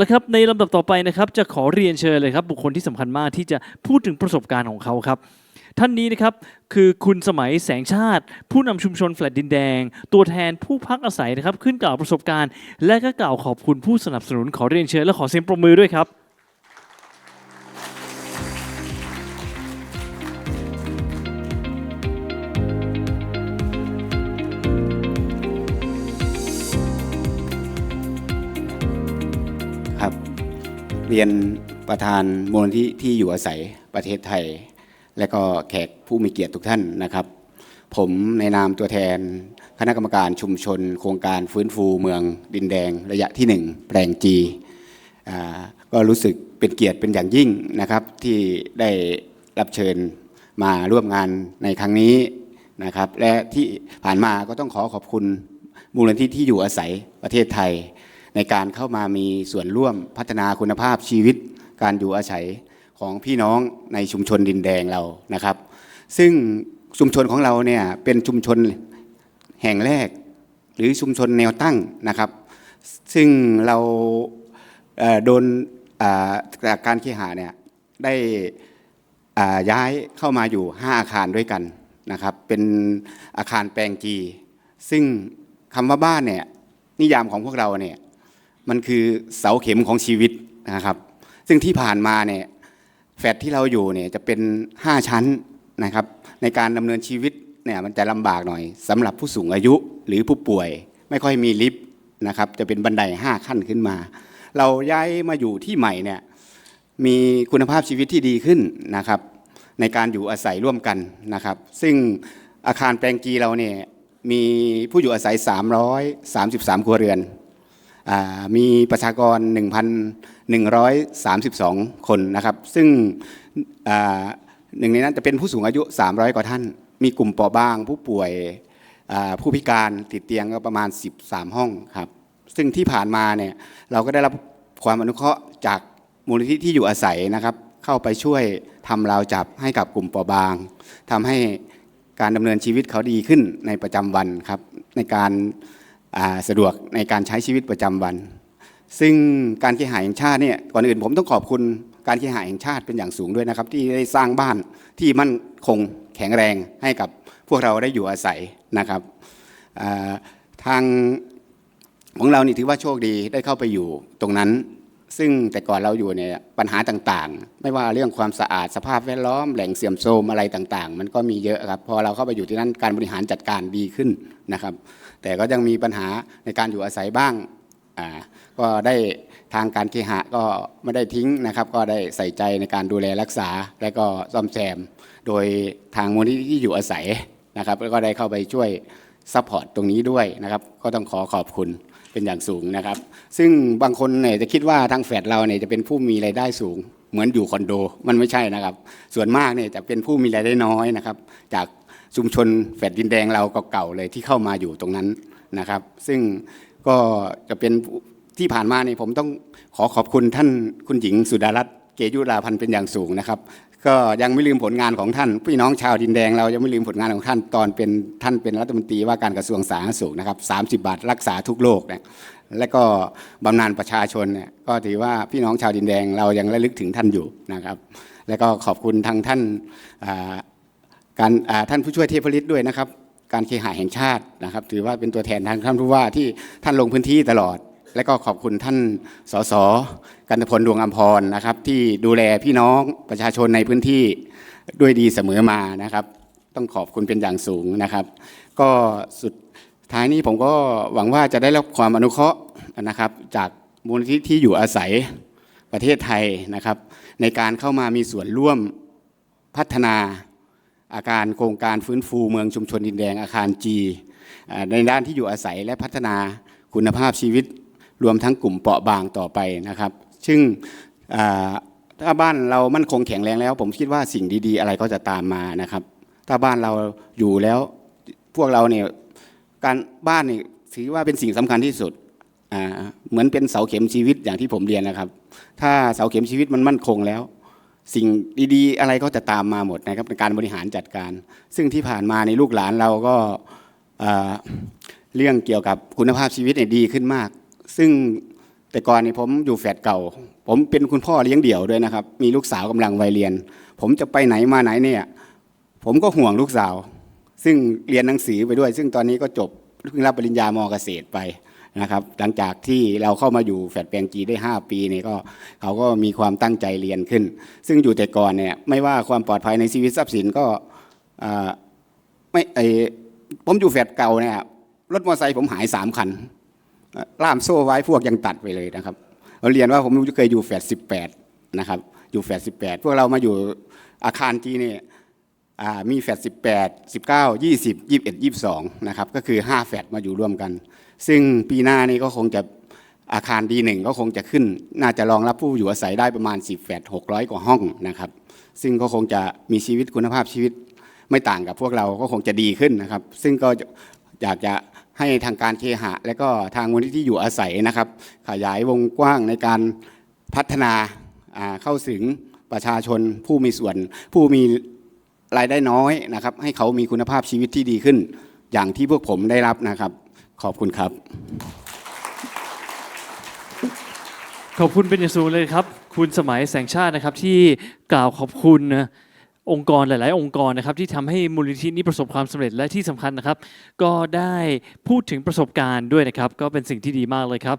นะครับในลำดับต่อไปนะครับจะขอเรียนเชิญเลยครับบุคคลที่สำคัญมากที่จะพูดถึงประสบการณ์ของเขาครับ ท่านนี้นะครับคือคุณสมัยแสงชาติ ผู้นำชุมชนแฟลตดินแดง ตัวแทนผู้พักอาศัยนะครับขึ้นกล่าวประสบการณ์ และก็กล่าวขอบคุณผู้สนับสนุนขอเรียนเชิญและขอเสียงปรบมือด้วยครับ เรียนประธานมูลที่ที่อยู่อาศัยประเทศไทย และก็แขกผู้มีเกียรติทุกท่านนะครับ ผมในนามตัวแทนคณะกรรมการชุมชน โครงการฟื้นฟูเมืองดินแดงระยะที่หนึ่งแปลงจีก็รู้สึกเป็นเกียรติเป็นอย่างยิ่งนะครับที่ได้รับเชิญมาร่วมงานในครั้งนี้นะครับและที่ผ่านมาก็ต้องขอขอบคุณมูลนิธิที่อยู่อาศัยประเทศไทย ในการเข้ามามีส่วนร่วมพัฒนาคุณภาพชีวิต การอยู่อาศัยของพี่น้องในชุมชนดินแดงเรานะครับ ซึ่งชุมชนของเราเนี่ยเป็นชุมชนแห่งแรก หรือชุมชนแนวตั้งนะครับ ซึ่งเราโดนจากการเคหะเนี่ยได้ย้ายเข้ามาอยู่ 5 อาคารด้วยกันนะครับ เป็นอาคารแปลงจีซึ่งคำว่าบ้านเนี่ยนิยามของพวกเราเนี่ย มันคือเสาเข็มของชีวิตนะครับ ซึ่งที่ผ่านมาเนี่ยแฟลตที่เราอยู่เนี่ยจะเป็น 5 ชั้นนะครับ ในการดำเนินชีวิตเนี่ยมันจะลำบากหน่อยสำหรับผู้สูงอายุหรือผู้ป่วย ไม่ค่อยมีลิฟต์นะครับ จะเป็นบันได 5 ขั้นขึ้นมา เราย้ายมาอยู่ที่ใหม่เนี่ยมีคุณภาพชีวิตที่ดีขึ้นนะครับ ในการอยู่อาศัยร่วมกันนะครับ ซึ่งอาคารแปลงจีเราเนี่ยมีผู้อยู่อาศัย 333 ครัวเรือน มีประชากร 1,132 คนนะครับ ซึ่งหนึ่งในนั้นจะเป็นผู้สูงอายุ 300 กว่าท่าน มีกลุ่มเปราะบาง ผู้ป่วยผู้พิการติดเตียงก็ประมาณ 13 ห้องครับ ซึ่งที่ผ่านมาเนี่ยเราก็ได้รับความอนุเคราะห์จากมูลนิธิที่อยู่อาศัยนะครับ เข้าไปช่วยทำราวจับให้กับกลุ่มเปราะบางทำให้การดำเนินชีวิตเขาดีขึ้นในประจำวันครับในการ สะดวกในการใช้ชีวิตประจำวัน ซึ่งการเคหะแห่งชาติเนี่ยก่อนอื่นผมต้องขอบคุณการเคหะแห่งชาติเป็นอย่างสูงด้วยนะครับ ที่ได้สร้างบ้านที่มั่นคงแข็งแรงให้กับพวกเราได้อยู่อาศัยนะครับทางของเรานี่ถือว่าโชคดีได้เข้าไปอยู่ตรงนั้น ซึ่งแต่ก่อนเราอยู่เนี่ยปัญหาต่างๆ ไม่ว่าเรื่องความสะอาดสภาพแวดล้อมแหล่งเสื่อมโทรมอะไรต่างๆ มันก็มีเยอะครับพอเราเข้าไปอยู่ที่นั่นการบริหารจัดการดีขึ้นนะครับ แต่ก็ยังมีปัญหาในการอยู่อาศัยบ้างอ่าก็ได้ทางการเคหะก็ไม่ได้ทิ้งนะครับ ก็ได้ใส่ใจในการดูแลรักษา และก็ซ่อมแซม โดยทางมูลนิธิที่อยู่อาศัยนะครับแล้วก็ได้เข้าไปช่วยซัพพอร์ตตรงนี้ด้วยนะครับ ก็ต้องขอขอบคุณ เป็นอย่างสูงนะครับ ซึ่งบางคนเนี่ยจะคิดว่าทางแฟดเราเนี่ยจะเป็นผู้มีรายได้สูง เหมือนอยู่คอนโด มันไม่ใช่นะครับ ส่วนมากเนี่ยจะเป็นผู้มีรายได้น้อยนะครับ จากชุมชนแฟดดินแดงเราเก่าๆเลยที่เข้ามาอยู่ตรงนั้นนะครับ ซึ่งก็จะเป็นที่ผ่านมาเนี่ยผมต้องขอขอบคุณท่านคุณหญิงสุดารัตน์ เกยุราพันธ์เป็นอย่างสูงนะครับ ก็ยังไม่ลืมผลงานของท่าน พี่น้องชาวดินแดงเรายังไม่ลืมผลงานของท่านตอนเป็นท่านเป็นรัฐมนตรีว่าการกระทรวงสาธารณสุขนะครับ30บาทรักษาทุกโรคเนี่ยและก็บำนาญประชาชนเนี่ยก็ถือว่าพี่น้องชาวดินแดงเรายังระลึกถึงท่านอยู่นะครับ และก็ขอบคุณทางท่านการท่านผู้ช่วยเทพฤทธิ์ด้วยนะครับ การเคหะแห่งชาตินะครับ ถือว่าเป็นตัวแทนทางท่านผู้ว่าที่ท่านลงพื้นที่ตลอด และก็ขอบคุณท่านสสกันตพลดวงอัมพรนะครับ ที่ดูแลพี่น้องประชาชนในพื้นที่ด้วยดีเสมอมานะครับ ต้องขอบคุณเป็นอย่างสูงนะครับ ก็สุดท้ายนี้ผมก็หวังว่าจะได้รับความอนุเคราะห์นะครับ จากมูลนิธิที่อยู่อาศัยประเทศไทยนะครับ ในการเข้ามามีส่วนร่วมพัฒนาอาการโครงการฟื้นฟูเมืองชุมชนดินแดงอาคารจีในด้านที่อยู่อาศัยและพัฒนาคุณภาพชีวิต รวมทั้งกลุ่มเปราะบางต่อไปนะครับ ซึ่งถ้าบ้านเรามั่นคงแข็งแรงแล้ว ผมคิดว่าสิ่งดีๆ อะไรก็จะตามมานะครับ ถ้าบ้านเราอยู่แล้วพวกเราเนี่ยการบ้านนี่ถือว่าเป็นสิ่งสำคัญที่สุดเหมือนเป็นเสาเข็มชีวิตอย่างที่ผมเรียนนะครับ ถ้าเสาเข็มชีวิตมันมั่นคงแล้ว สิ่งดีๆ อะไรก็จะตามมาหมดนะครับในการบริหารจัดการ ซึ่งที่ผ่านมาในลูกหลานเราก็เรื่องเกี่ยวกับคุณภาพชีวิตเนี่ยดีขึ้นมาก ซึ่งแต่ก่อนนี่ผมอยู่แฟดเก่า ผมเป็นคุณพ่อเลี้ยงเดี่ยวด้วยนะครับ มีลูกสาวกำลังวัยเรียน ผมจะไปไหนมาไหนเนี่ยผมก็ห่วงลูกสาว ซึ่งเรียนหนังสือไปด้วย ซึ่งตอนนี้ก็จบเพิ่งรับปริญญามเกษตรไปนะครับหลังจากที่เราเข้ามาอยู่แฟดแปลงจีได้ 5 ปีนี่ก็เขาก็มีความตั้งใจเรียนขึ้น ซึ่งอยู่แต่ก่อนเนี่ยไม่ว่าความปลอดภัยในชีวิตทรัพย์สินก็ไม่ไอผมอยู่แฟดเก่าเนี่ยรถมอเตอร์ไซค์ผมหายสามคัน ล่ามโซ่ไว้พวกยังตัดไปเลยนะครับเราเรียนว่าผมเคยอยู่แฟดสิบแปดนะครับอยู่แฟดสิบแปดพวกเรามาอยู่อาคารจีเนี่มีแฟดสิบแปดสิบเก้ายี่สิบยี่สิบเอ็ดยี่สิบสองนะครับก็คือห้าแฟดมาอยู่ร่วมกัน ซึ่งปีหน้านี่ก็คงจะอาคารดีหนึ่งก็คงจะขึ้น น่าจะรองรับผู้อยู่อาศัยได้ประมาณ10แฟดหกร้อยกว่าห้องนะครับ ซึ่งก็คงจะมีชีวิตคุณภาพชีวิตไม่ต่างกับพวกเราก็คงจะดีขึ้นนะครับ ซึ่งก็อยากจะ ให้ทางการเคหะ และก็ทางมูลนิธิอยู่อาศัยนะครับ ขยายวงกว้างในการพัฒนาอ่าเข้าถึงประชาชนผู้มีส่วน ผู้มีรายได้น้อยนะครับ ให้เขามีคุณภาพชีวิตที่ดีขึ้น อย่างที่พวกผมได้รับนะครับ ขอบคุณครับ ขอบคุณเป็นอย่างสูงเลยครับ คุณสมัยแสงชาตินะครับที่กล่าวขอบคุณนะ องค์กรหลาย ๆ องค์กรนะครับที่ทำให้มูลนิธินี้ประสบความสำเร็จและที่สำคัญนะครับ ก็ได้พูดถึงประสบการณ์ด้วยนะครับ ก็เป็นสิ่งที่ดีมากเลยครับ